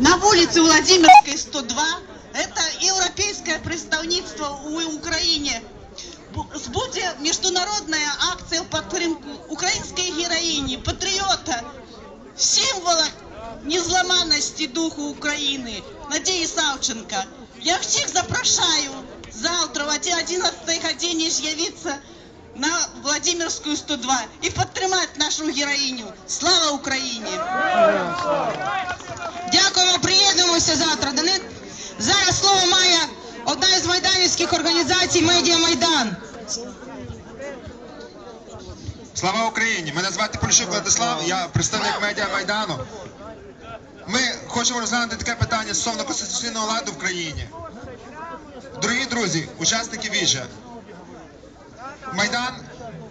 на вулиці Владимирській 102. Это европейское представництво у Украине. Бу- Буде міжнародная акція в підтримку української героїні, патріота, символа незламанності духу України, Надії Савченко. Я всіх запрошую завтра в 11 годині з'явитися на Владимирську 102 і підтримати нашу героїню. Слава Україні! Приєднуємося завтра до. Зараз слово має одна із майданівських організацій Медіа Майдан. Слава Україні! Мене звати Поліщук Владислав, я представник медіа Майдану. Ми хочемо розглянути таке питання стосовно конституційного ладу в країні. Дорогі друзі, учасники Віжа, Майдан,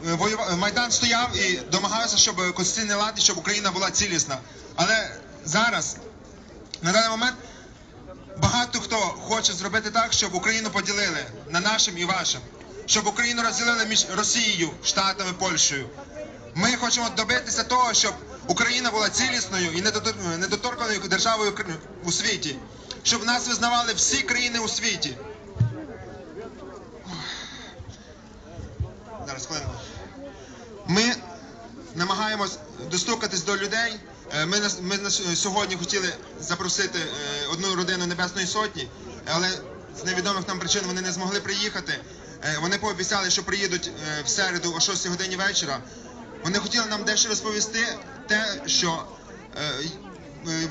е, воюва- Майдан стояв і домагався, щоб конституційний лад щоб Україна була цілісна. Але зараз, на даний момент, багато хто хоче зробити так, щоб Україну поділили на нашим і вашим, щоб Україну розділили між Росією, Штатами, Польщею. Ми хочемо добитися того, щоб Україна була цілісною і недотор- недоторканою державою у світі, щоб нас визнавали всі країни у світі. Зараз хвилину. Ми намагаємось достукатись до людей. Е, Ми, ми сьогодні хотіли запросити е, одну родину Небесної Сотні, але з невідомих нам причин вони не змогли приїхати. Е, Вони пообіцяли, що приїдуть в середу о 6 годині вечора. Вони хотіли нам дещо розповісти те, що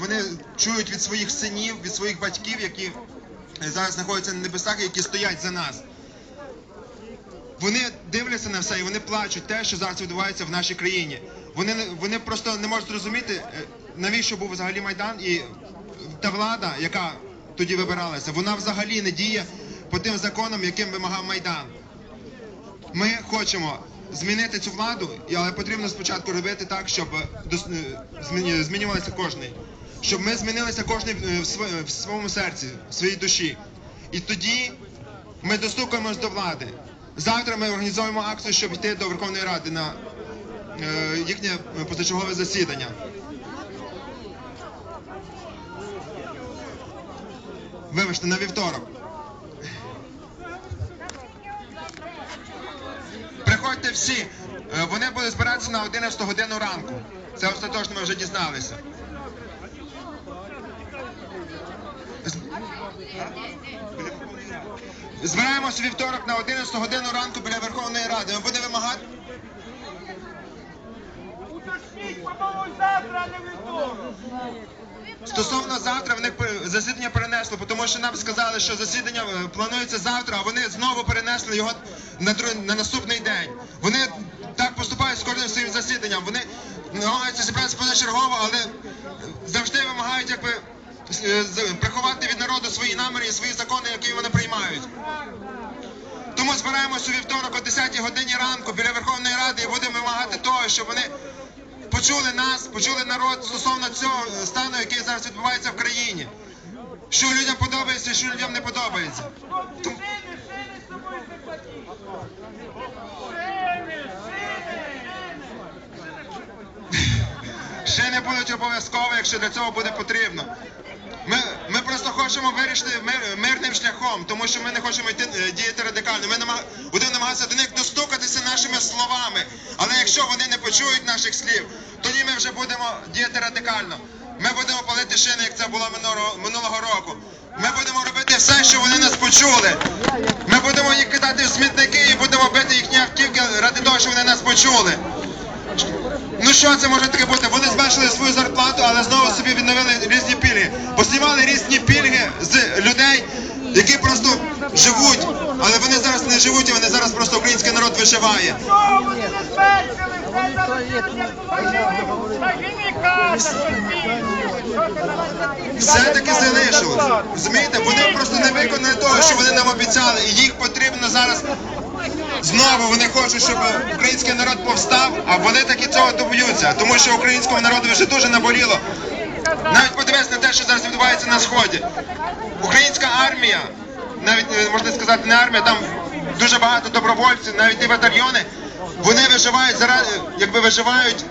вони чують від своїх синів, від своїх батьків, які зараз знаходяться на небесах, які стоять за нас. Вони дивляться на все і вони плачуть те, що зараз відбувається в нашій країні. Вони вони просто не можуть зрозуміти, е, навіщо був взагалі майдан, і та влада, яка тоді вибиралася, вона взагалі не діє по тим законам, яким вимагав майдан. Ми хочемо змінити цю владу, але потрібно спочатку робити так, щоб е, змінювалися кожний. Щоб ми змінилися кожний в, своєму серці, в своїй душі. І тоді ми достукаємось до влади. Завтра ми організуємо акцію, щоб йти до Верховної Ради на е, їхнє е, позачергове засідання. Вибачте, на вівторок. Приходьте всі. Е, Вони будуть збиратися на 11 годину ранку. Це остаточно ми вже дізналися. Збираємося вівторок на 11 годину ранку біля Верховної Ради. Ми будемо вимагати. Уточніть, по-моєму, завтра, а не вівторок. Стосовно завтра в них пе- засідання перенесло, тому що нам сказали, що засідання е, планується завтра, а вони знову перенесли його на, дру- на наступний день. Вони так поступають з кожним своїм засіданням. Вони намагаються зібратися позачергово, але завжди вимагають якби е, приховати від народу свої наміри і свої закони, які вони приймають. Тому збираємось у вівторок о 10 годині ранку біля Верховної Ради і будемо вимагати того, щоб вони почули нас, почули народ стосовно цього стану, який зараз відбувається в країні. Що людям подобається, що людям не подобається. Шини. Ще не будуть обов'язково, якщо для цього буде потрібно. Ми просто хочемо вирішити мирним шляхом, тому що ми не хочемо йти е, діяти радикально. Ми намаг, будемо намагатися до них достукатися нашими словами. Але якщо вони не почують наших слів, тоді ми вже будемо діяти радикально. Ми будемо палити шини, як це було минулого року. Ми будемо робити все, що вони нас почули. Ми будемо їх кидати в смітники і будемо бити їхні автівки ради того, що вони нас почули. Ну що це може таке бути? Вони зменшили свою зарплату, але знову собі відновили різні пільги. Поснімали різні пільги з людей, які просто живуть, але вони зараз не живуть, і вони зараз просто український народ виживає. Все-таки залишилось. Розумієте? Вони просто не виконали того, що вони нам обіцяли, і їх потрібно зараз. Знову вони хочуть, щоб український народ повстав, а вони таки цього доб'ються, тому що українському народу вже дуже наболіло. Навіть подивись на те, що зараз відбувається на сході. Українська армія, навіть е, можна сказати, не армія, там дуже багато добровольців, навіть і батальйони. Вони виживають заради, якби виживають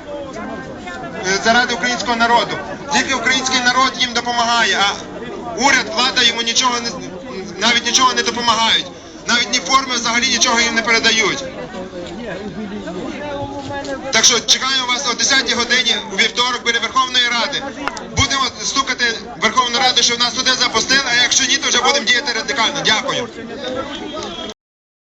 е, заради українського народу. Тільки український народ їм допомагає, а уряд, влада йому нічого не навіть нічого не допомагають. Навіть ні форми взагалі нічого їм не передають. Так що чекаємо вас о 10 годині у вівторок біля Верховної Ради. Будемо стукати Верховну Раду, що нас туди запустили, а якщо ні, то вже будемо діяти радикально. Дякую.